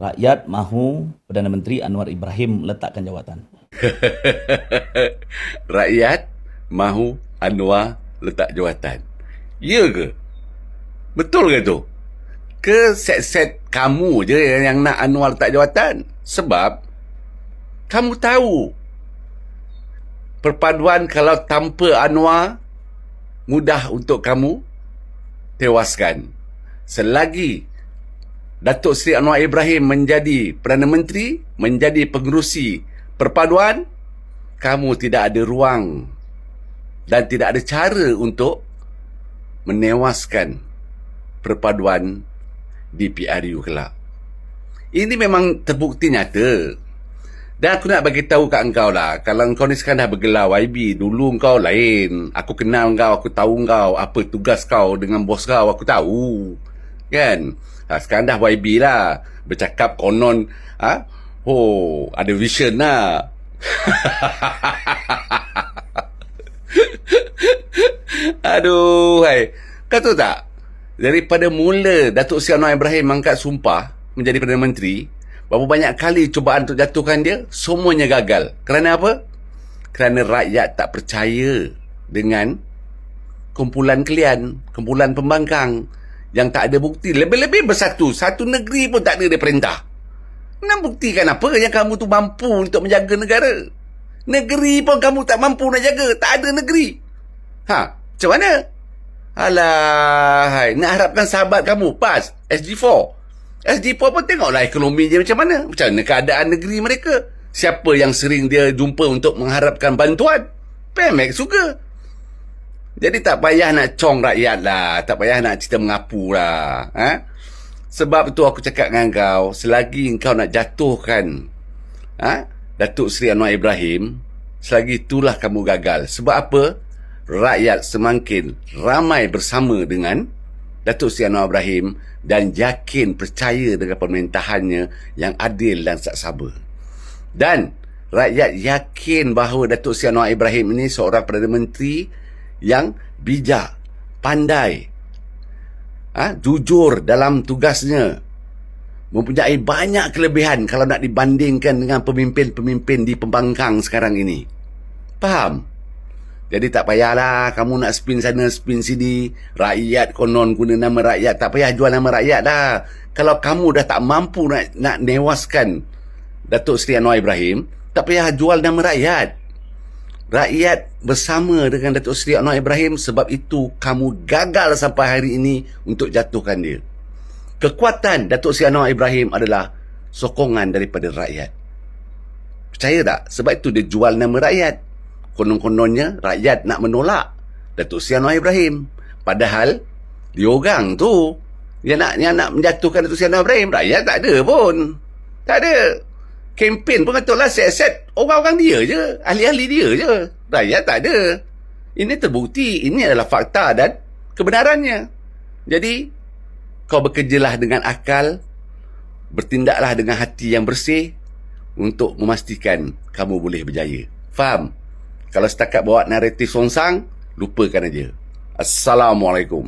Rakyat mahu Perdana Menteri Anwar Ibrahim letakkan jawatan. Rakyat mahu Anwar letak jawatan. Ya ke? Betul ke tu? Ke set-set kamu je yang nak Anwar letak jawatan? Sebab kamu tahu perpaduan kalau tanpa Anwar mudah untuk kamu tewaskan. Selagi Datuk Seri Anwar Ibrahim menjadi Perdana Menteri, menjadi pengerusi perpaduan, kamu tidak ada ruang dan tidak ada cara untuk menewaskan perpaduan di PRU kelak. Ini memang terbukti nyata. Dan aku nak bagi tahu kat engkau lah, kalau engkau ni sekarang dah bergelar YB, dulu engkau lain. Aku kenal engkau, aku tahu engkau, apa tugas kau dengan bos kau, aku tahu. Kan? Ha, sekarang dah YB lah. Bercakap konon, ha? oh, ada vision lah. Aduh, hai. Kau tahu tak? Daripada mula Datuk Seri Anwar Ibrahim angkat sumpah menjadi Perdana Menteri, berapa banyak kali cubaan untuk jatuhkan dia, semuanya gagal. Kerana apa? Kerana rakyat tak percaya dengan kumpulan kalian, kumpulan pembangkang yang tak ada bukti. Lebih-lebih bersatu. Satu negeri pun tak ada dia perintah. Nak buktikan apa yang kamu tu mampu untuk menjaga negara? Negeri pun kamu tak mampu nak jaga. Tak ada negeri. Ha, macam mana? Alah, nak harapkan sahabat kamu PAS, SG4. SG4 pun tengoklah ekonomi dia macam mana. Macam mana keadaan negeri mereka. Siapa yang sering dia jumpa untuk mengharapkan bantuan? Pemek suka. Jadi tak payah nak cong rakyat lah. Tak payah nak cerita mengapu lah. Ha? Sebab tu aku cakap dengan kau, selagi kau nak jatuhkan ha? Datuk Seri Anwar Ibrahim, selagi itulah kamu gagal. Sebab apa? Rakyat semakin ramai bersama dengan Datuk Seri Anwar Ibrahim dan yakin percaya dengan pemerintahannya yang adil dan saksaba. Dan rakyat yakin bahawa Datuk Seri Anwar Ibrahim ini seorang Perdana Menteri yang bijak, pandai, ha, jujur dalam tugasnya, mempunyai banyak kelebihan kalau nak dibandingkan dengan pemimpin-pemimpin di pembangkang sekarang ini. Faham? Jadi tak payahlah kamu nak spin sana, spin sini. Rakyat konon guna nama rakyat. Tak payah jual nama rakyat dah. Kalau kamu dah tak mampu nak, nak newaskan Datuk Seri Anwar Ibrahim, tak payah jual nama rakyat. Rakyat bersama dengan Datuk Seri Anwar Ibrahim sebab itu kamu gagal sampai hari ini untuk jatuhkan dia. Kekuatan Datuk Seri Anwar Ibrahim adalah sokongan daripada rakyat. Percaya tak? Sebab itu dia jual nama rakyat konon-kononnya rakyat nak menolak Datuk Seri Anwar Ibrahim. Padahal dia orang tu yang nak yang nak menjatuhkan Datuk Seri Anwar Ibrahim, rakyat tak ada pun. Tak ada. Kempen pun katalah set-set orang-orang dia je, ahli-ahli dia je. Rakyat tak ada. Ini terbukti, ini adalah fakta dan kebenarannya. Jadi kau bekerjalah dengan akal, bertindaklah dengan hati yang bersih untuk memastikan kamu boleh berjaya. Faham? Kalau setakat bawa naratif songsang, lupakan aja. Assalamualaikum.